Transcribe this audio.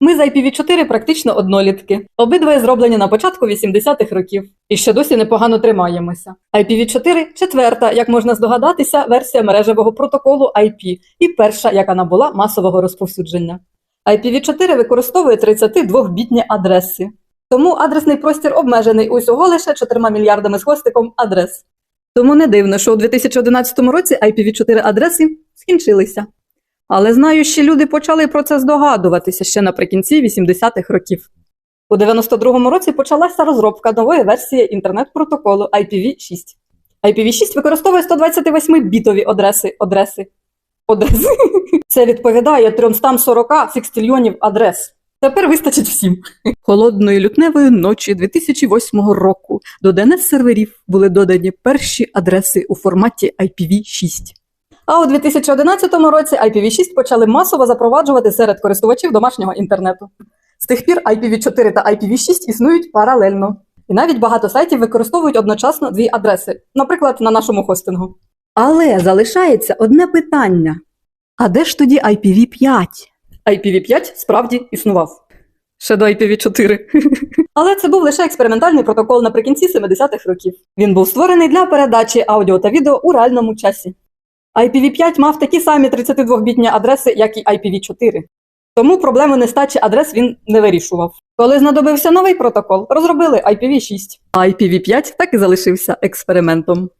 Ми з IPv4 практично однолітки. Обидва зроблені на початку 80-х років. І ще досі непогано тримаємося. IPv4 – четверта, як можна здогадатися, версія мережевого протоколу IP і перша, яка набула масового розповсюдження. IPv4 використовує 32-бітні адреси. Тому адресний простір обмежений усього лише 4 мільярдами з хвостиком адрес. Тому не дивно, що у 2011 році IPv4 адреси скінчилися. Але знаю, що люди почали про це здогадуватися ще наприкінці 80-х років. У 92-му році почалася розробка нової версії інтернет-протоколу IPv6. IPv6 використовує 128-бітові адреси. адреси. адреси. Це відповідає 340 секстильйонів адрес. Тепер вистачить всім. Холодної лютневої ночі 2008 року до DNS-серверів були додані перші адреси у форматі IPv6. А у 2011 році IPv6 почали масово запроваджувати серед користувачів домашнього інтернету. З тих пір IPv4 та IPv6 існують паралельно. І навіть багато сайтів використовують одночасно дві адреси, наприклад, на нашому хостингу. Але залишається одне питання: а де ж тоді IPv5? IPv5 справді існував. Ще до IPv4. Але це був лише експериментальний протокол наприкінці 70-х років. Він був створений для передачі аудіо та відео у реальному часі. IPv5 мав такі самі 32-бітні адреси, як і IPv4. Тому проблему нестачі адрес він не вирішував. Коли знадобився новий протокол, розробили IPv6. А IPv5 так і залишився експериментом.